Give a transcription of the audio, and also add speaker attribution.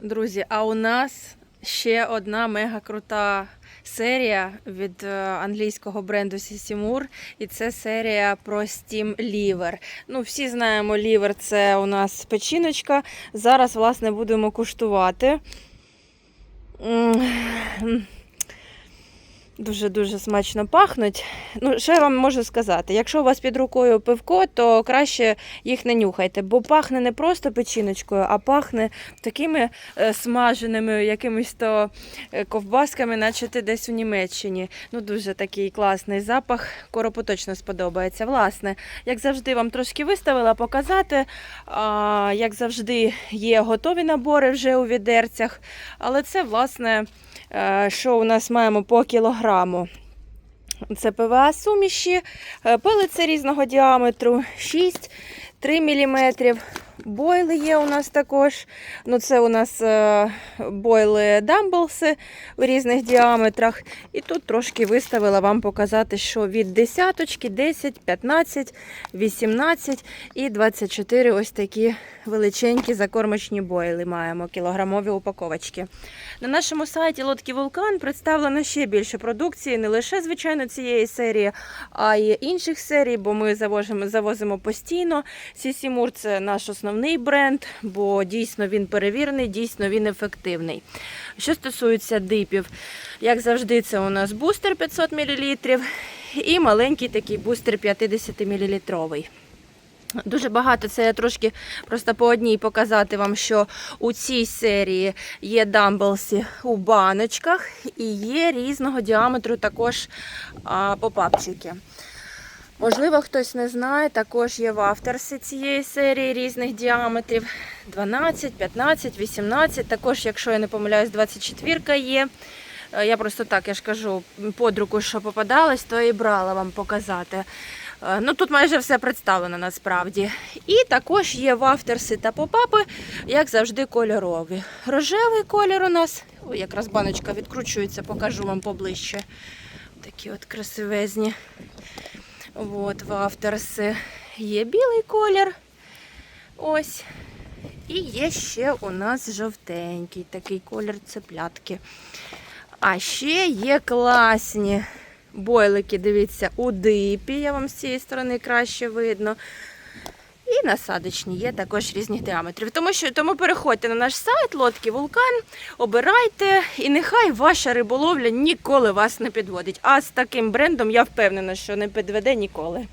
Speaker 1: Друзі, а у нас ще одна мега крута серія від е, англійського бренду Сісімур. І це серія про Steam Liver. Ну, всі знаємо, лівер це у нас печіночка. Зараз, власне, будемо куштувати. Дуже-дуже смачно пахнуть. Ну, я вам можу сказати? Якщо у вас під рукою пивко, то краще їх не нюхайте, бо пахне не просто печіночкою, а пахне такими е, смаженими якимись то е, ковбасками, наче ти десь у Німеччині. Ну, дуже такий класний запах. Коропу точно сподобається. Власне, як завжди, вам трошки виставила показати. А, як завжди, є готові набори вже у відерцях. Але це, власне, е, що у нас маємо по кілограму. Це ПВА суміші, е, пилиці різного діаметру 6, 3 мм. Бойли є у нас також. Ну, це у нас е, бойли дамблси в різних діаметрах. І тут трошки виставила вам показати, що від десяточки, 10, 15, 18 і 24 ось такі величенькі закормочні бойли маємо, кілограмові упаковочки. На нашому сайті Лодки Вулкан представлено ще більше продукції, не лише, звичайно, цієї серії, а й інших серій, бо ми завозимо, завозимо постійно. Сісімур це наш основний бренд, бо дійсно він перевірений, дійсно він ефективний. Що стосується дипів, як завжди, це у нас бустер 500 мл і маленький такий бустер 50 мл. Дуже багато. Це я трошки просто по одній показати вам, що у цій серії є дамблси у баночках і є різного діаметру також попапчики. Можливо, хтось не знає, також є вафтерси цієї серії різних діаметрів. 12, 15, 18. Також, якщо я не помиляюсь, 24 є. Е, Я просто так, я ж кажу, под руку, що попадалось, то і брала вам показати. Е, Ну, тут майже все представлено насправді. І також є вафтерси та попапи, як завжди, кольорові. Рожевий колір у нас. Ой, якраз баночка відкручується, покажу вам поближче. Такі от красивезні. От, вафтерси. Є білий колір. Ось. І є ще у нас жовтенький такий колір цеплятки. А ще є класні бойлики, дивіться, у дипі. Я вам з цієї сторони краще видно. І насадочні є також різних діаметрів. Тому що тому переходьте на наш сайт Лодки Вулкан, обирайте, і нехай ваша риболовля ніколи вас не підводить. А з таким брендом я впевнена, що не підведе ніколи.